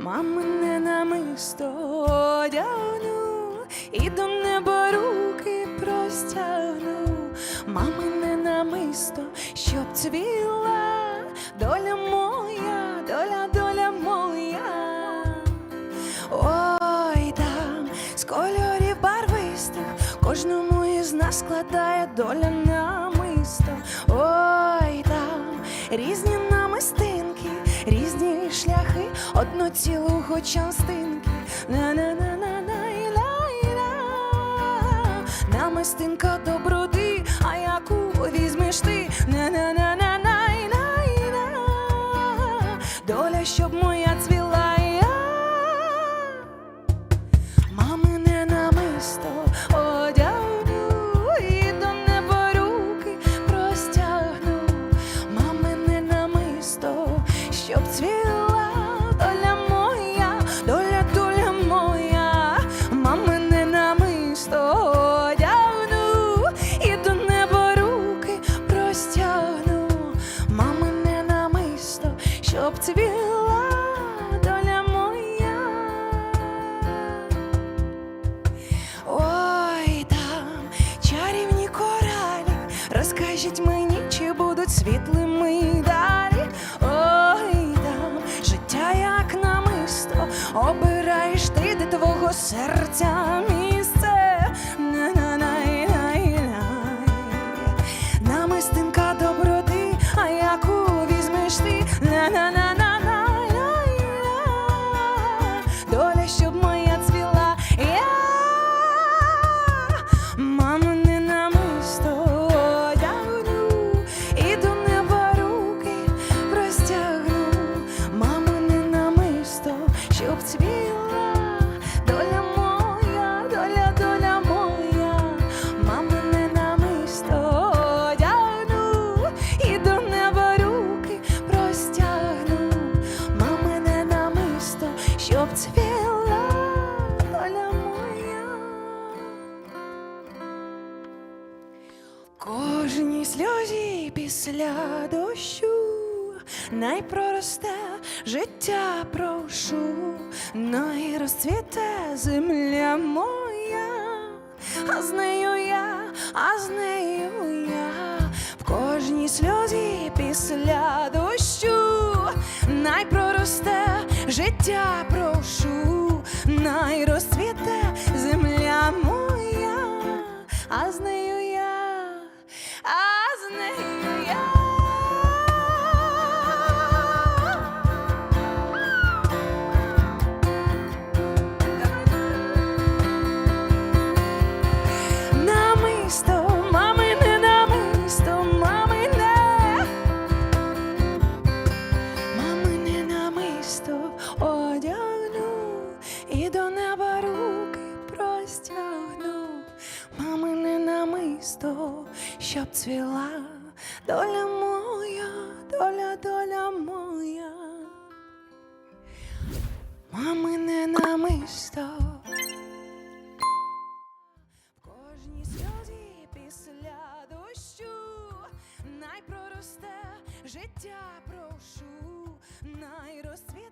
мамине намисто одягну і до неба руки простягну, мамине намисто, щоб цвіла доля моя, доля, доля моя. Ой, там з кольорів барвистих кожному із нас складає доля намисто. Ой, там різні одноцілого частинки. На-на-на-на-на-на-на. Намистинка доброди, щоб цвіла доля моя. Ой, там чарівні коралі, розкажіть мені, чи будуть світлими далі. Ой, там життя як намисто, обираєш ти де твого серця місце. На-на-най-най-най. Намистинка доброти, а яку візьмеш ти? На-на-на-на-най-най-най. Щоб цвіла. Доля моя, доля, доля моя, мамине намисто одягну і до неба руки простягну. Мамине намисто, щоб цвіла доля моя. Кожній сльозі після дощу найпроросте життя прошу, най розцвіте земля моя, а з нею я, а з нею я. В кожній сльозі після дощу най проросте життя прошу, най розцвіте земля моя, а з нею намисто, щоб цвіла доля моя, доля, доля моя. Мамине намисто. В кожній сльозі після дощу най проросте життя прошу, най розцвіте